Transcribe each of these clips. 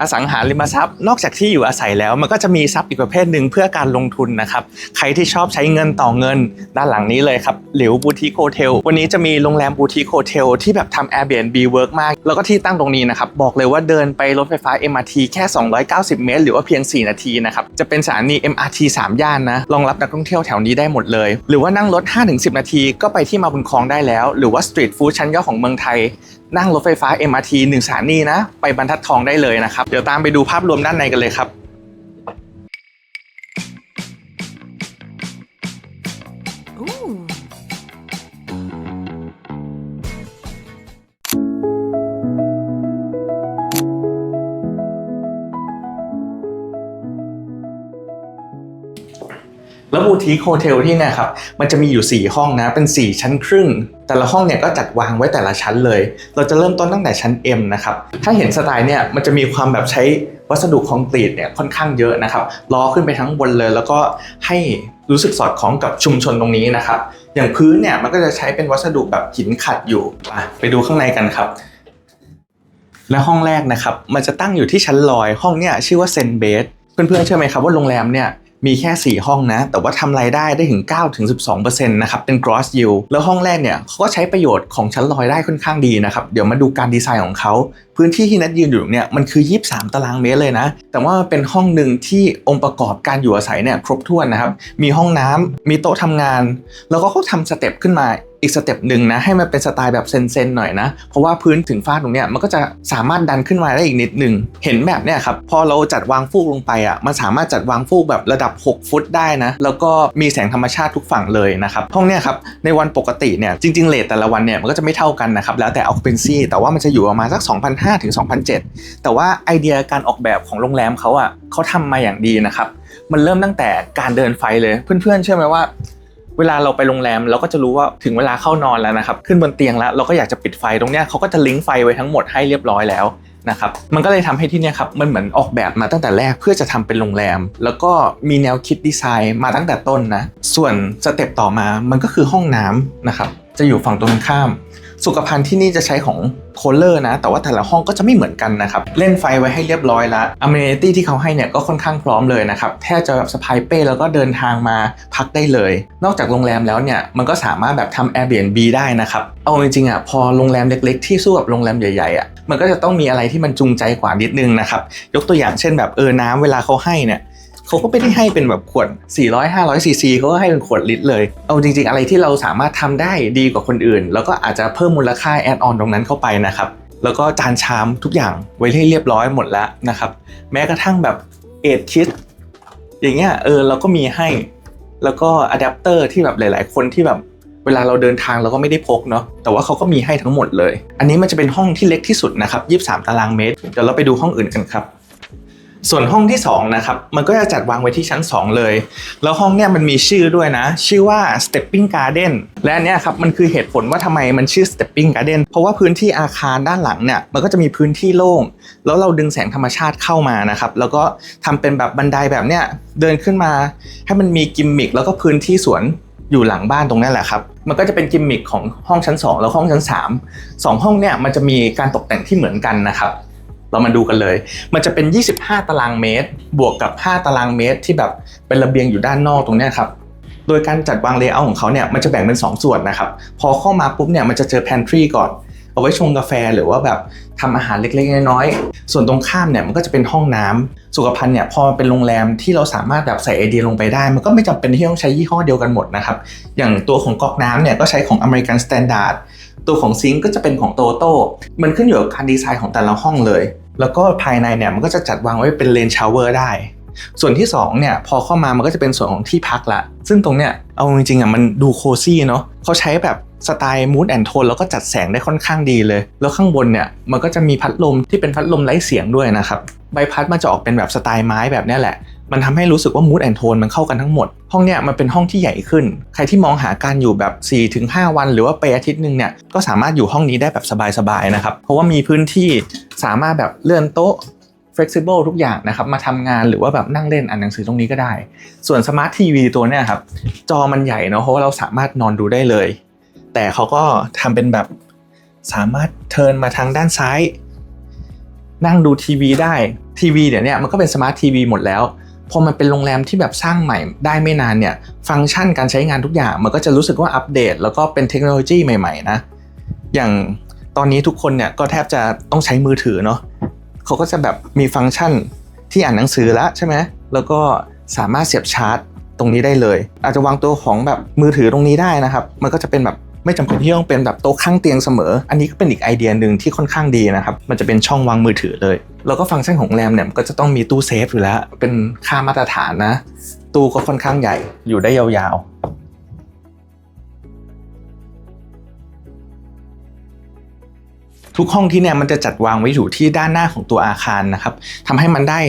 อสังหาริมทรัพย์ นอกจากที่อยู่อาศัยแล้วมันก็จะมีทรัพย์อีกประเภทหนึ่งเพื่อการลงทุนนะครับใครที่ชอบใช้เงินต่อเงิน ด้านหลังนี้เลยครับหลิวบูติโ h เทลวันนี้จะมีโรงแรมบูติโ h เทลที่แบบทำ Airbnb work มาก แล้วก็ที่ตั้งตรงนี้นะครับบอกเลยว่าเดินไปรถไฟฟ้า MRT แค่ 290 เมตร หรือว่าเพียง 4 นาทีนะครับจะเป็นสถานี MRT 3 ย่านนะรองรับนักท่องเที่ยวแถวนี้ได้หมดเลย หรือว่านั่งรถ 5-10 นาที ก็ไปที่มาบุญครองได้แล้ว หรือว่าสตรีทฟู้ดชั้นยอดของเมืองไทย นั่งรถไฟฟ้า MRT 1สถานีนะ ไปบรรทัดทองได้เลยนะครับ เดี๋ยวตามไปดูภาพรวมด้านในกันเลยครับ Ooh. แล้วบูติคโฮเทลที่เนี่ยครับ มันจะมีอยู่ 4 ห้องนะ เป็น 4 ชั้นครึ่ง แต่ละห้องเนี่ยก็จัดวางไว้แต่ละชั้นเลย เราจะเริ่มต้นตั้งแต่ชั้น M นะครับ ถ้าเห็นสไตล์เนี่ยมันจะมีความแบบใช้วัสดุคอนกรีตเนี่ยค่อนข้างเยอะนะครับล้อขึ้นไปทั้งบนเลย แล้วก็ให้รู้สึกสอดคล้องกับชุมชนตรงนี้นะครับ อย่างพื้นเนี่ยมันก็จะใช้เป็นวัสดุแบบหินขัดอยู่ไปดูข้างในกันครับและห้องแรกนะครับ มันจะตั้งอยู่ที่ชั้นลอย ห้องเนี่ยชื่อว่าเซนเบส เพื่อนๆเชื่อไหมครับว่าโรงแรมเนี่ย มีแค่ 4 ห้องนะ แต่ว่าทำรายได้ได้ถึง 9-12%นะครับ เป็น gross yield แล้วห้องแรกเนี่ยเขาก็ใช้ประโยชน์ของชั้นลอยได้ค่อนข้างดีนะครับ เดี๋ยวมาดูการดีไซน์ของเขาพื้นที่ที่นัดยืนอยู่เนี่ยมันคือ 23 ตารางเมตรเลยนะ แต่ว่าเป็นห้องหนึ่งที่องค์ประกอบการอยู่อาศัยเนี่ยครบถ้วนนะครับ มีห้องน้ำมีโต๊ะทำงาน แล้วก็เขาทำสเต็ปขึ้นมาอีกสเต็ปหนึ่งนะให้มันเป็นสไตล์แบบเซนๆหน่อยนะ เพราะว่าพื้นถึงฟ้าตรงเนี้ยมันก็จะสามารถดันขึ้นมาได้อีกนิดหนึ่งเห็นแบบเนี้ยครับพอเราจัดวางฟูกลงไปอะมันสามารถจัดวางฟูกแบบระดับ 6 ฟุตได้นะ แล้วก็มีแสงธรรมชาติทุกฝั่งเลยนะครับห้องเนี้ยครับในวันปกติเนี่ยจริงๆเลทแต่ละวันเนี่ยมันก็จะไม่เท่ากันนะครับแล้วแต่ occupancy แต่ว่ามันจะอยู่ประมาณสัก2,500ถึง 2,007 แต่ว่าไอเดียการออกแบบของโรงแรมเขาอะเขาทำมาอย่างดีนะครับ มันเริ่มตั้งแต่การเดินไฟเลยเพื่อนๆเชื่อไหมว่า เวลาเราไปโรงแรมเราก็จะรู้ว่าถึงเวลาเข้านอนแล้วนะครับ ขึ้นบนเตียงแล้วเราก็อยากจะปิดไฟตรงเนี้ยเขาก็จะลิงก์ไฟไว้ทั้งหมดให้เรียบร้อยแล้วนะครับมันก็เลยทำให้ที่เนี่ยครับมันเหมือนออกแบบมาตั้งแต่แรกเพื่อจะทำเป็นโรงแรม แล้วก็มีแนวคิดดีไซน์มาตั้งแต่ต้นนะส่วนสเต็ปต่อมามันก็คือห้องน้ำนะครับจะอยู่ฝั่งตรงข้าม สุขภัณฑ์ที่นี่จะใช้ของโคลเลอร์นะ แต่ว่าแต่ละห้องก็จะไม่เหมือนกันนะครับ เล่นไฟไว้ให้เรียบร้อยล้วอเมนิตี้ที่เขาให้เนี่ยก็ค่อนข้างพร้อมเลยนะครับ แทบจะแบบสะพายเป้แล้วก็เดินทางมาพักได้เลย นอกจากโรงแรมแล้วเนี่ย มันก็สามารถแบบทำ Airbnb ได้นะครับ เอาจริงๆอะพอโรงแรมเล็กๆ ที่สู้กับโรงแรมใหญ่ๆอะมันก็จะต้องมีอะไรที่มันจูงใจกว่านิดนึงนะครับยกตัวอย่างเช่นแบบเออน้ำเวลาเขาให้เนี่ย เขาก็ไม่ได้ให้เป็นแบบขวด 400 500ซีซีเขาก็ให้เป็นขวดลิตรเลย เอาจริง ๆ อะไรที่เราสามารถทำได้ดีกว่าคนอื่น แล้วก็อาจจะเพิ่มมูลค่าแอดออนตรงนั้นเข้าไปนะครับ แล้วก็จานชามทุกอย่างไว้ให้เรียบร้อยหมดแล้วนะครับ แม้กระทั่งแบบเอทคิดอย่างเงี้ยเออเราก็มีให้แล้วก็อะแดปเตอร์ที่แบบหลาย ๆ คนที่แบบเวลาเราเดินทางเราก็ไม่ได้พกเนาะแต่ว่าเขาก็มีให้ทั้งหมดเลย อันนี้มันจะเป็นห้องที่เล็กที่สุดนะครับ 23 ตารางเมตร เดี๋ยวเราไปดูห้องอื่นกันครับ ส่วนห้องที่2นะครับมันก็จะจัดวางไว้ที่ชั้น 2 เลย แล้วห้องเนี่ยมันมีชื่อด้วยนะ ชื่อว่า Stepping Garden และอันเนี้ยครับมันคือเหตุผลว่าทำไมมันชื่อ Stepping Garden เพราะว่าพื้นที่อาคารด้านหลังเนี่ยมันก็จะมีพื้นที่โล่ง แล้วเราดึงแสงธรรมชาติเข้ามานะครับแล้วก็ทำเป็นแบบบันไดแบบเนี้ยเดินขึ้นมาให้มันมีกิมมิคแล้วก็พื้นที่สวนอยู่หลังบ้านตรงนั้นแหละครับ มันก็จะเป็นกิมมิคของห้องชั้น 2 แล้วห้องชั้น 3 2 ห้องเนี่ยมันจะมีการตกแต่งที่เหมือนกันนะครับ เรามาดูกันเลย มันจะเป็น 25 ตารางเมตร บวกกับ 5 ตารางเมตร ที่แบบเป็นระเบียงอยู่ด้านนอกตรงนี้ครับโดยการจัดวางเลเยอร์ของเขาเนี่ยมันจะแบ่งเป็น 2 ส่วนนะครับ พอเข้ามาปุ๊บเนี่ยมันจะเจอ pantry ก่อน เอาไว้ชงกาแฟหรือว่าแบบทำอาหารเล็กๆ น้อยๆ ส่วนตรงข้ามเนี่ยมันก็จะเป็นห้องน้ำสุขภัณฑ์เนี่ยพอมันเป็นโรงแรมที่เราสามารถแบบใส่ไอเดียลงไปได้ มันก็ไม่จำเป็นที่ต้องใช้ยี่ห้อเดียวกันหมดนะครับ อย่างตัวของก๊อกน้ำเนี่ยก็ใช้ของ American Standard ตัวของซิงก์ก็จะเป็นของโตโต้มันขึ้นอยู่กับการดีไซน์ของแต่ละห้องเลย แล้วก็ภายในเนี่ยมันก็จะจัดวางไว้เป็นเลนชาวเวอร์ได้ ส่วนที่2เนี่ยพอเข้ามามันก็จะเป็นส่วนของที่พักละ ซึ่งตรงเนี่ยเอาจริงๆอะมันดูโคซี่เนาะเขาใช้แบบสไตล์มูดแอนโทนแล้วก็จัดแสงได้ค่อนข้างดีเลย แล้วข้างบนเนี่ยมันก็จะมีพัดลมที่เป็นพัดลมไร้เสียงด้วยนะครับ ใบพัดมันจะออกเป็นแบบสไตล์ไม้แบบนี้แหละ มันทำให้รู้สึกว่ามูดแอนโทนมันเข้ากันทั้งหมด ห้องเนี้ยมันเป็นห้องที่ใหญ่ขึ้น ใครที่มองหาการอยู่แบบ 4-5 วัน หรือว่าไปอาทิตย์หนึ่งเนี่ยก็สามารถอยู่ห้องนี้ได้แบบสบายๆนะครับ เพราะว่ามีพื้นที่สามารถแบบเลื่อนโต๊ะ flexible ทุกอย่างนะครับ มาทำงานหรือว่าแบบนั่งเล่นอ่านหนังสือตรงนี้ก็ได้ ส่วนสมาร์ททีวีตัวเนี้ยครับ จอมันใหญ่เนาะเพราะว่าเราสามารถนอนดูได้เลย แต่เขาก็ทำเป็นแบบสามารถเทินมาทางด้านซ้าย นั่งดูทีวีได้ทีวีเดี๋ยวนี้มันก็เป็นสมาร์ททีวีหมดแล้ว พอมันเป็นโรงแรมที่แบบสร้างใหม่ได้ไม่นานเนี่ย ฟังก์ชันการใช้งานทุกอย่าง มันก็จะรู้สึกว่าอัปเดต แล้วก็เป็นเทคโนโลยีใหม่ๆนะ อย่างตอนนี้ทุกคนเนี่ยก็แทบจะต้องใช้มือถือเนาะเขาก็จะแบบมีฟังก์ชันที่อ่านหนังสือแล้วใช่ไหมแล้วก็สามารถเสียบชาร์จตรงนี้ได้เลย อาจจะวางตัวของแบบมือถือตรงนี้ได้นะครับ มันก็จะเป็นแบบ ไม่จำเป็นที่ต้องเป็นแบบโต๊ะข้างเตียงเสมอ อันนี้ก็เป็นอีกไอเดียหนึ่งที่ค่อนข้างดีนะครับ มันจะเป็นช่องวางมือถือเลย แล้วก็ฟังก์ชันของโรงแรมเนี่ยมันก็จะต้องมีตู้เซฟอยู่แล้ว เป็นค่ามาตรฐานนะ ตู้ก็ค่อนข้างใหญ่ อยู่ได้ยาวๆทุกห้องที่เนี่ยมันจะจัดวางไว้อยู่ที่ด้านหน้าของตัวอาคารนะครับทำให้มันได้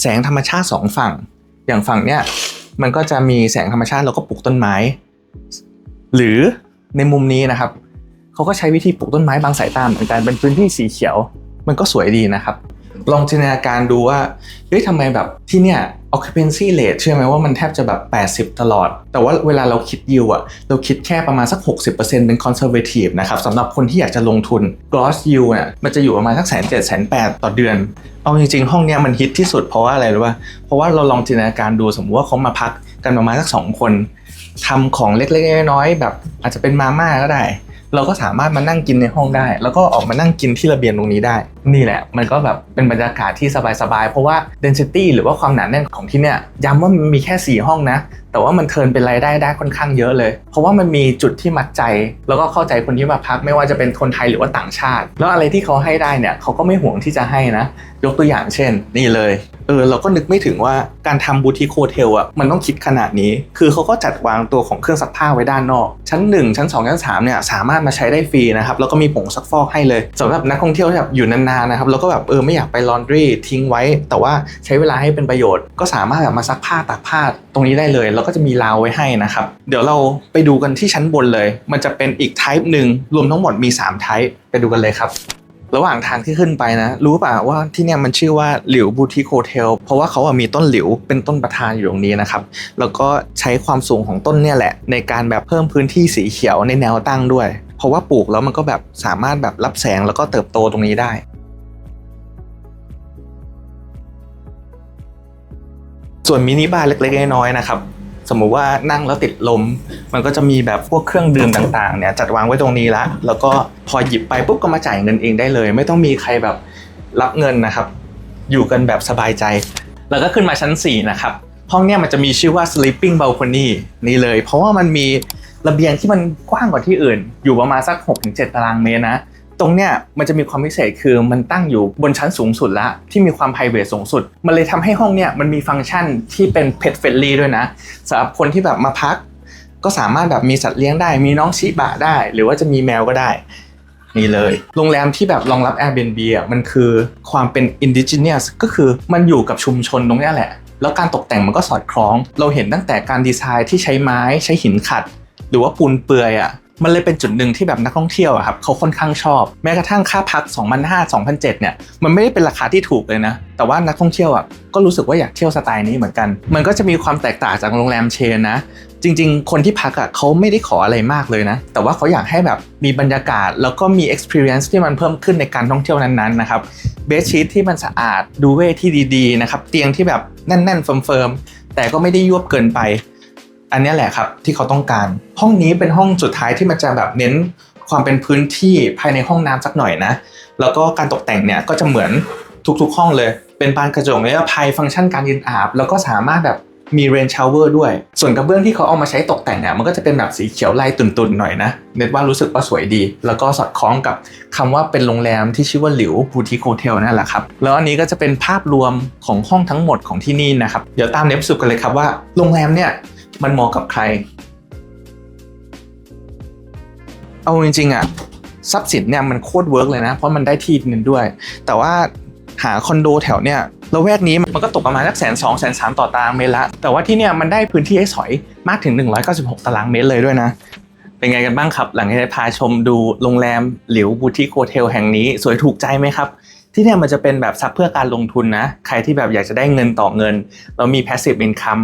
แสงธรรมชาติสองฝั่ง อย่างฝั่งเนี่ยมันก็จะมีแสงธรรมชาติแล้วก็ปลูกต้นไม้ หรือ ในมุมนี้นะครับเขาก็ใช้วิธีปลูกต้นไม้บางสายตาเหมือนกันเป็นพื้นที่สีเขียว มันก็สวยดีนะครับ ลองจินตนาการดูว่าเฮ้ยทำไมแบบที่เนี่ย occupancy rate เชื่อไหมว่ามันแทบจะแบบ 80 ตลอด แต่ว่าเวลาเราคิดยิวอะเราคิดแค่ประมาณสัก 60%เป็น conservative นะครับสำหรับคนที่อยากจะลงทุน gross yield เนี่ยมันจะอยู่ประมาณสักแสนเจ็ดแสนแปดต่อเดือน เอาจริงๆ ห้องเนี้ยมันฮิตที่สุดเพราะว่าอะไรรู้ป่ะเพราะว่าเราลองจินตนาการดูสมมติว่าเขามาพักกันประมาณสักสองคน ทำของเล็กๆน้อยๆแบบ อาจจะเป็นมาม่าก็ได้ เราก็สามารถมานั่งกินในห้องได้ แล้วก็ออกมานั่งกินที่ระเบียงตรงนี้ได้ นี่แหละ มันก็แบบเป็นบรรยากาศที่สบายๆ เพราะว่า density หรือว่าความหนาแน่นของที่เนี่ยย้ำว่ามันมีแค่ 4 ห้องนะ แต่ว่ามันเทินเป็นรายได้ได้ค่อนข้างเยอะเลย เพราะว่ามันมีจุดที่มัดใจ แล้วก็เข้าใจคนที่มาพักไม่ว่าจะเป็นคนไทยหรือว่าต่างชาติ แล้วอะไรที่เขาให้ได้เนี่ยเขาก็ไม่ห่วงที่จะให้นะ ยกตัวอย่างเช่น นี่เลยเออเราก็นึกไม่ถึงว่าการทำบูติคโฮเทลอะมันต้องคิดขนาดนี้ คือเขาก็จัดวางตัวของเครื่องซักผ้าไว้ด้านนอก ชั้น 1 ชั้น 2 ชั้น3เนี่ยสามารถมาใช้ได้ฟรีนะครับ แล้วก็มีผงซักฟอกให้เลยสำหรับนักท่องเที่ยวที่แบบอยู่นานๆนะครับแล้วก็แบบเออไม่อยากไปลอนดรีทิ้งไว้ แต่ว่าใช้เวลาให้เป็นประโยชน์ ก็สามารถแบบมาซักผ้าตากผ้าตรงนี้ได้เลยแล้วก็จะมีราวไว้ให้นะครับเดี๋ยวเราไปดูกันที่ชั้นบนเลย มันจะเป็นอีก type หนึ่งรวมทั้งหมดมี3 type ไปดูกันเลยครับ ระหว่างทางที่ขึ้นไปนะ รู้ป่ะว่าที่เนี่ยมันชื่อว่าหลิวบูติคโฮเทลเพราะว่าเขาอะมีต้นหลิวเป็นต้นประธานอยู่ตรงนี้นะครับแล้วก็ใช้ความสูงของต้นเนี่ยแหละ ในการแบบเพิ่มพื้นที่สีเขียวในแนวตั้งด้วย เพราะว่าปลูกแล้วมันก็แบบสามารถแบบรับแสงแล้วก็เติบโตตรงนี้ได้ส่วนมินิบาร์เล็กๆน้อยๆนะครับ สมมุติว่านั่งแล้วติดลม มันก็จะมีแบบพวกเครื่องดื่มต่างๆเนี่ยจัดวางไว้ตรงนี้ละ แล้วก็พอหยิบไปปุ๊บก็มาจ่ายเงินเองได้เลย ไม่ต้องมีใครแบบรับเงินนะครับ อยู่กันแบบสบายใจ แล้วก็ขึ้นมาชั้น 4 นะครับ ห้องเนี่ยมันจะมีชื่อว่า sleeping balcony นี่เลย เพราะว่ามันมีระเบียงที่มันกว้างกว่าที่อื่น อยู่ประมาณสัก 6-7 ตารางเมตรนะ ตรงเนี้ยมันจะมีความพิเศษคือมันตั้งอยู่บนชั้นสูงสุดละที่มีความ p r i v a t สูงสุด มันเลยทำให้ห้องเนี่ยมันมีฟังก์ชันที่เป็น pet friendly ด้วยนะสำหรับคนที่แบบมาพัก ก็สามารถแบบมีสัตว์เลี้ยงได้ มีน้องชิบะได้ หรือว่าจะมีแมวก็ได้นี่เลย โรงแรมที่แบบรองรับ Airbnb อะมันคือความเป็น indigenous ก็คือมันอยู่กับชุมชนตรงเนี้ยแหละ แล้วการตกแต่งมันก็สอดคล้อง เราเห็นตั้งแต่การดีไซน์ที่ใช้ไม้ใช้หินขัด หรือว่าปูนเปือยอะ มันเลยเป็นจุดหนึ่งที่แบบนักท่องเที่ยวอะครับเขาค่อนข้างชอบ แม้กระทั่งค่าพัก 2,500 2,700เนี่ยมันไม่ได้เป็นราคาที่ถูกเลยนะ แต่ว่านักท่องเที่ยวอะก็รู้สึกว่าอยากเที่ยวสไตล์นี้เหมือนกัน มันก็จะมีความแตกต่างจากโรงแรมเชนนะ จริง ๆ คนที่พักอะเขาไม่ได้ขออะไรมากเลยนะ แต่ว่าเขาอยากให้แบบมีบรรยากาศ แล้วก็มี experience ที่มันเพิ่มขึ้นในการท่องเที่ยวนั้นๆนะครับเบสชีทที่มันสะอาดดูเวที่ดีๆนะครับเตียงที่แบบแน่นๆเฟิร์มๆแต่ก็ไม่ได้ยวบเกินไป อันนี้แหละครับที่เขาต้องการ ห้องนี้เป็นห้องสุดท้ายที่มันจะแบบเน้นความเป็นพื้นที่ภายในห้องน้ำสักหน่อยนะ แล้วก็การตกแต่งเนี่ยก็จะเหมือนทุกๆห้องเลย เป็นบานกระจกนิรภัยฟังก์ชันการยืนอาบ แล้วก็สามารถแบบมีเรนชาวเวอร์ด้วย ส่วนกระเบื้องที่เขาเอามาใช้ตกแต่งเนี่ยมันก็จะเป็นแบบสีเขียวลายตุ่นๆหน่อยนะ เน็ตว่ารู้สึกว่าสวยดี แล้วก็สอดคล้องกับคำว่าเป็นโรงแรมที่ชื่อว่าหลิวบูติโฮเทลนั่นแหละครับ แล้วอันนี้ก็จะเป็นภาพรวมของห้องทั้งหมดของที่นี่นะครับ เดี๋ยวตามเน็บสุดกันเลยครับว่าโรงแรมเนี่ย มันเหมาะกับใคร เอาจริงๆอะทรัพย์สินเนี่ยมันโคตรเวิร์กเลยนะ เพราะมันได้ที่ดินด้วย แต่ว่าหาคอนโดแถวเนี่ยละแวกนี้มันก็ตกประมาณสักแสนสองแสนสามต่อตารางเมตรละ แต่ว่าที่เนี่ยมันได้พื้นที่ให้สอยมากถึง 196 ตารางเมตรเลยด้วยนะ เป็นไงกันบ้างครับ หลังจากได้พาชมดูโรงแรมหลิวบูติโ h เทลแห่งนี้ สวยถูกใจไหมครับ ที่เนี่ยมันจะเป็นแบบซับเพื่อการลงทุนนะ ใครที่แบบอยากจะได้เงินต่อเงินแล้วมี passive income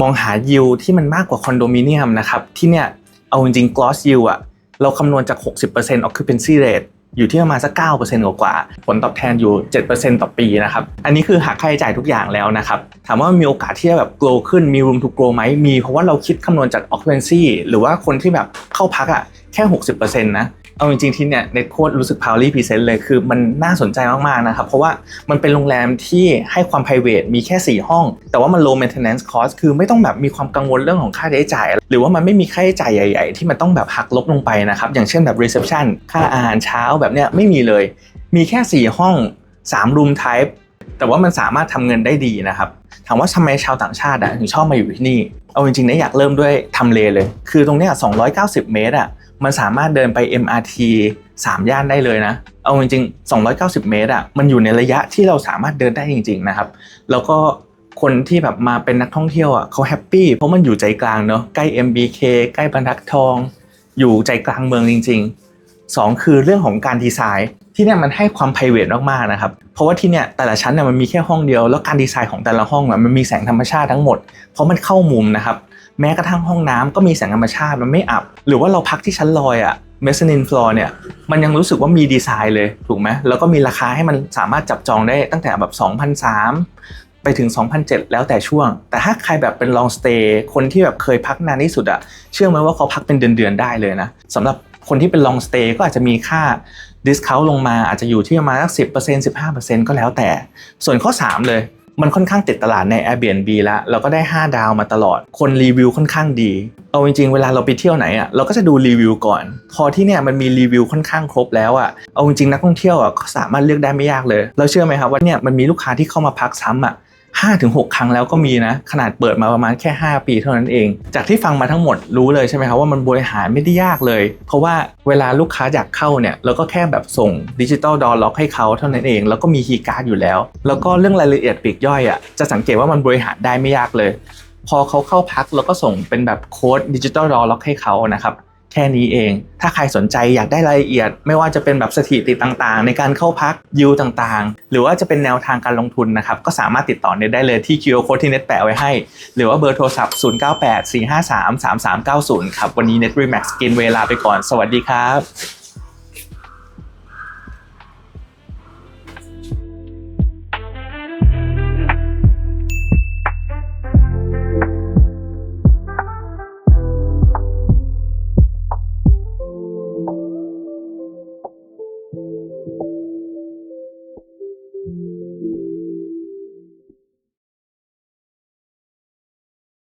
มองหา yield ที่มันมากกว่าคอนโดมิเนียมนะครับที่เนี่ยเอาจริงๆ gross yield อะเราคำนวณจาก 60% occupancy rate อยู่ที่ประมาณสัก 9%กว่าๆผลตอบแทนอยู่ 7%ต่อปีนะครับ อันนี้คือหักค่าใช้จ่ายทุกอย่างแล้วนะครับ ถามว่ามีโอกาสที่จะแบบ grow ขึ้น มี room to grow ไหม มี เพราะว่าเราคิดคำนวณจาก occupancy หรือว่าคนที่แบบเข้าพักอะแค่ 60%นะ เอาจริงๆที่เนี่ยเน็ตโคตรรู้สึกพาวลี่พรีเซนต์เลยคือมันน่าสนใจมากๆนะครับ เพราะว่ามันเป็นโรงแรมที่ให้ความ p r i v a t มีแค่ 4 ห้อง แต่ว่ามัน low maintenance cost คือไม่ต้องแบบมีความกังวลเรื่องของค่าใช้จ่าย หรือว่ามันไม่มีค่าใช้จ่ายใหญ่ ๆ ที่มันต้องแบบหักลบลงไปนะครับ อย่างเช่นแบบ reception ค่าอาหารเช้าแบบเนี้ยไม่มีเลย มีแค่ 4 ห้อง3 room type แต่ว่ามันสามารถทำเงินได้ดีนะครับถามว่าทำไมชาวต่างชาติอะถึงชอบมาอยู่ที่นี่ เอาจริงๆนะอยากเริ่มด้วยทำเลเลย คือตรงเนี้ย290 เมตรอะมันสามารถเดินไป MRT 3 ย่านได้เลยนะ เอาจริงๆ 290 เมตรอะมันอยู่ในระยะที่เราสามารถเดินได้จริง ๆนะครับ แล้วก็คนที่แบบมาเป็นนักท่องเที่ยวอะเขาแฮปปี้เพราะมันอยู่ใจกลางเนอะใกล้ MBK ใกล้บรรทัดทอง อยู่ใจกลางเมืองจริงๆสองคือเรื่องของการดีไซน์ ที่เนี่ยมันให้ความ p r i v a t มากๆนะครับ เพราะว่าที่เนี่ยแต่ละชั้นเนี่ยมันมีแค่ห้องเดียว แล้วการดีไซน์ของแต่ละห้องมันมีแสงธรรมชาติทั้งหมด เพราะมันเข้ามุมนะครับ แม้กระทั่งห้องน้ำก็มีแสงธรรมชาติมันไม่อับ หรือว่าเราพักที่ชั้นลอยอะเมสซนินฟลอร์เนี่ยมันยังรู้สึกว่ามีดีไซน์เลยถูกไหมแล้วก็มีราคาให้มันสามารถจับจองได้ตั้งแต่แบบ2,003 ไปถึง 2,007 แล้วแต่ช่วง แต่ถ้าใครแบบเป็น long stay คนที่แบบเคยพักนานที่สุดอะเชื่อไหมว่าเขาพักเป็นเดือนๆได้เลยนะสำหรับคนที่เป็น long stay ก็อาจจะมีค่า discount ลงมาอาจจะอยู่ที่ประมาณสัก10% 15%ก็แล้วแต่ ส่วนข้อ 3 เลย มันค่อนข้างติดตลาดใน Airbnb แล้ว เราก็ได้ 5 ดาวมาตลอด คนรีวิวค่อนข้างดี เอาจริงๆ เวลาเราไปเที่ยวไหนอะเราก็จะดูรีวิวก่อน พอที่เนี่ยมันมีรีวิวค่อนข้างครบแล้วอะเอาจริงๆนักท่องเที่ยวอะก็สามารถเลือกได้ไม่ยากเลย เราเชื่อไหมครับว่าเนี่ยมันมีลูกค้าที่เข้ามาพักซ้ำอะ 5-6ครั้งแล้วก็มีนะ ขนาดเปิดมาประมาณแค่ 5 ปีเท่านั้นเอง จากที่ฟังมาทั้งหมดรู้เลยใช่ไหมครับว่ามันบริหารไม่ได้ยากเลย เพราะว่าเวลาลูกค้าอยากเข้าเนี่ยเราก็แค่แบบส่งดิจิตอลดอลล็อกให้เขาเท่านั้นเอง แล้วก็มีคีการ์ดอยู่แล้ว แล้วก็เรื่องรายละเอียดปลีกย่อยอะจะสังเกตว่ามันบริหารได้ไม่ยากเลย พอเขาเข้าพักเราก็ส่งเป็นแบบโค้ดดิจิตอลดอลล็อกให้เขานะครับ แค่นี้เอง ถ้าใครสนใจอยากได้รายละเอียด ไม่ว่าจะเป็นแบบสถิติต่างๆ ในการเข้าพักยิวต่างๆ หรือว่าจะเป็นแนวทางการลงทุนนะครับ ก็สามารถติดต่อเนได้เลยที่ QR Code ที่เน็ตแปะไว้ให้ หรือว่าเบอร์โทรศัพท์ 0984533390 ครับ วันนี้ Net Remax กินเวลาไปก่อน สวัสดีครับ